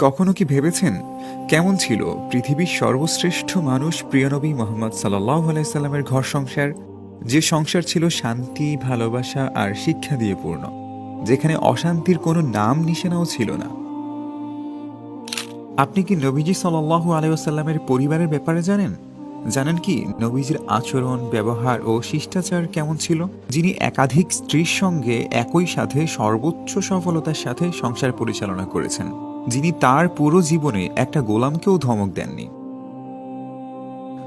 কখনো কি ভেবেছেন কেমন ছিল পৃথিবীর সর্বশ্রেষ্ঠ মানুষ প্রিয়নবী মোহাম্মদ সাল্লাহ আলাইসাল্লামের ঘর সংসার? যে সংসার ছিল শান্তি, ভালোবাসা আর শিক্ষা দিয়ে পূর্ণ, যেখানে অশান্তির কোনো নাম নিশানাও ছিল না। আপনি কি নবীজি সাল্লাহ আলাইসাল্লামের পরিবারের ব্যাপারে জানেন? জানেন কি নবীজির আচরণ, ব্যবহার ও শিষ্টাচার কেমন ছিল? যিনি একাধিক স্ত্রীর সঙ্গে একই সাথে সর্বোচ্চ সফলতার সাথে সংসার পরিচালনা করেছেন। যিনি তার পুরো জীবনে একটা গোলামকেও ধমক দেননি।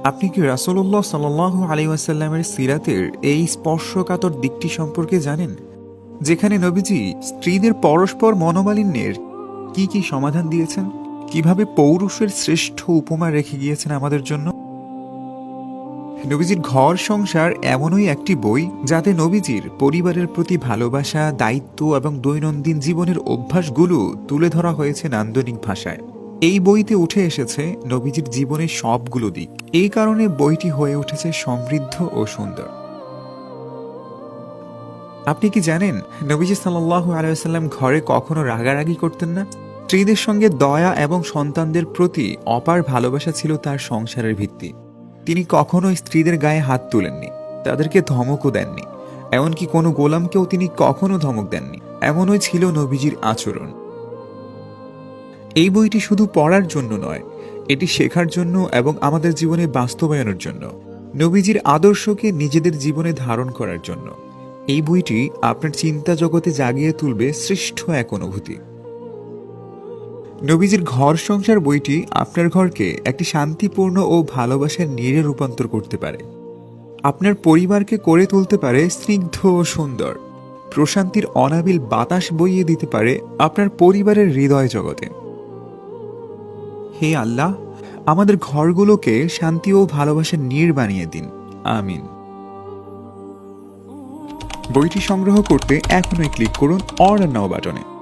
আপনি কি রাসুল্লাহ সাল্লাহ আলী ওয়াসাল্লামের সিরাতের এই স্পর্শকাতর দিকটি সম্পর্কে জানেন? যেখানে নবীজি স্ত্রীদের পরস্পর মনোমালিন্যের কি কি সমাধান দিয়েছেন? কীভাবে পৌরুষের শ্রেষ্ঠ উপমা রেখে গিয়েছেন আমাদের জন্য? নবীজির ঘর সংসার এমনই একটি বই যাতে নবীজির পরিবারের প্রতি ভালোবাসা, দায়িত্ব এবং দৈনন্দিন জীবনের অভ্যাসগুলো তুলে ধরা হয়েছে নান্দনিক ভাষায়। এই বইতে উঠে এসেছে নবীজির জীবনের সবগুলো দিক। এই কারণে বইটি হয়ে উঠেছে সমৃদ্ধ ও সুন্দর। আপনি কি জানেন নবীজি সাল্লাহ আলাইসাল্লাম ঘরে কখনো রাগারাগি করতেন না? স্ত্রীদের সঙ্গে দয়া এবং সন্তানদের প্রতি অপার ভালোবাসা ছিল তার সংসারের ভিত্তি। তিনি কখনো স্ত্রীদের গায়ে হাত তুলেননি, তাদেরকে ধমকও দেননি, এমনকি কোনো গোলামকেও তিনি কখনো ধমক দেননি, এমনই ছিল নবীজির আচরণ। এই বইটি শুধু পড়ার জন্য নয়, এটি শেখার জন্য এবং আমাদের জীবনে বাস্তবায়নের জন্য, নবীজির আদর্শকে নিজেদের জীবনে ধারণ করার জন্য। এই বইটি আপনার চিন্তা জগতে জাগিয়ে তুলবে শ্রেষ্ঠ এক অনুভূতি। নবীজির ঘর সংসার বইটি আপনার ঘরকে একটি শান্তিপূর্ণ ও ভালোবাসার নীড়ে রূপান্তর করতে পারে। আপনার পরিবারকে করে তুলতে পারে স্নিগ্ধ ও সুন্দর। প্রশান্তির অনাবিল বাতাস বইয়ে দিতে পারে আপনার পরিবারের হৃদয় জগতে। হে আল্লাহ, আমাদের ঘরগুলোকে শান্তি ও ভালোবাসার নীড় বানিয়ে দিন। আমিন। বইটি সংগ্রহ করতে এখনই ক্লিক করুন অর্ডার নাও বাটনে।